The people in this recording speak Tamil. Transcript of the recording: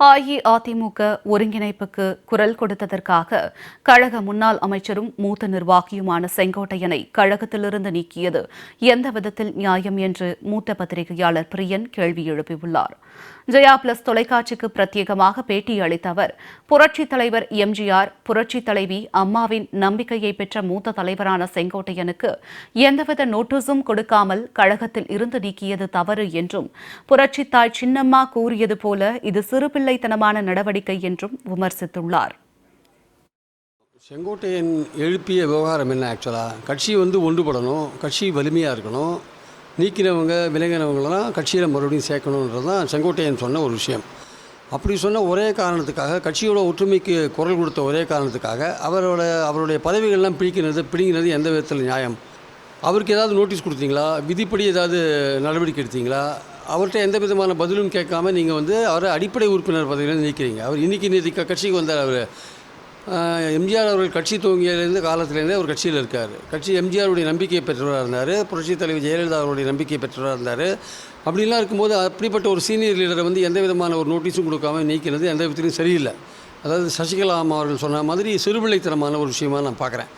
அஇஅதிமுக ஒருங்கிணைப்புக்கு குரல் கொடுத்ததற்காக கழக முன்னாள் அமைச்சரும் மூத்த நிர்வாகியுமான செங்கோட்டையனை கழகத்திலிருந்து நீக்கியது எந்த விதத்தில் நியாயம் என்று மூத்த பத்திரிகையாளர் பிரியன் கேள்வி எழுப்பியுள்ளார். ஜெயா பிளஸ் தொலைக்காட்சிக்கு பிரத்யேகமாக பேட்டி அளித்த அவர் புரட்சித் தலைவர் எம்ஜிஆர் புரட்சித் தலைவி அம்மாவின் நம்பிக்கையை பெற்ற மூத்த தலைவரான செங்கோட்டையனுக்கு எந்தவித நோட்டீஸும் கொடுக்காமல் கழகத்தில் இருந்து நீக்கியது தவறு என்றும் புரட்சித்தாய் சின்னம்மா கூறியது போல இது சிறுபிள்ளை சிறுபிள்ளைத்தனமான நடவடிக்கை என்றும் விமர்சித்துள்ளார். செங்கோட்டையன் எழுப்பிய விவகாரம் என்ன ஆக்சுவலாக கட்சி வந்து ஒன்றுபடணும் கட்சி வலிமையாக இருக்கணும் நீக்கினவங்க விலகினவங்களெல்லாம் கட்சியில் மறுபடியும் சேர்க்கணுன்றது தான் செங்கோட்டையன் சொன்ன ஒரு விஷயம். அப்படி சொன்ன ஒரே காரணத்துக்காக கட்சியோட ஒற்றுமைக்கு குரல் கொடுத்த ஒரே காரணத்துக்காக அவரோட அவருடைய பதவிகள்லாம் பிடிக்கிறது பிடிங்கிறது எந்த விதத்தில் நியாயம்? அவருக்கு ஏதாவது நோட்டீஸ் கொடுத்தீங்களா? விதிப்படி ஏதாவது நடவடிக்கை எடுத்தீங்களா? அவர்கிட்ட எந்த விதமான பதிலும் கேட்காம நீங்கள் வந்து அவரை அடிப்படை உறுப்பினர் பதவியில் நீக்கிறீங்க. அவர் இன்னைக்கு நேற்று கட்சிக்கு வந்தார் அவர். எம்ஜிஆர் அவர்கள் கட்சி துவங்கியிலேருந்து காலத்திலேருந்தே அவர் கட்சியில் இருக்கார். கட்சி எம்ஜிஆருடைய நம்பிக்கையை பெற்றவராக இருந்தார். புரட்சித் தலைவர் ஜெயலலிதா அவருடைய நம்பிக்கையை பெற்றவராக இருந்தார். அப்படிலாம் இருக்கும்போது அப்படிப்பட்ட ஒரு சீனியர் லீடரை வந்து எந்த விதமான ஒரு நோட்டீஸும் கொடுக்காம நீக்கிறது எந்த விதத்திலையும் சரியில்லை. அதாவது சசிகலா அம்மா அவர்கள் சொன்ன மாதிரி சிறுபிள்ளைத்தனமான ஒரு விஷயமா நான் பார்க்குறேன்.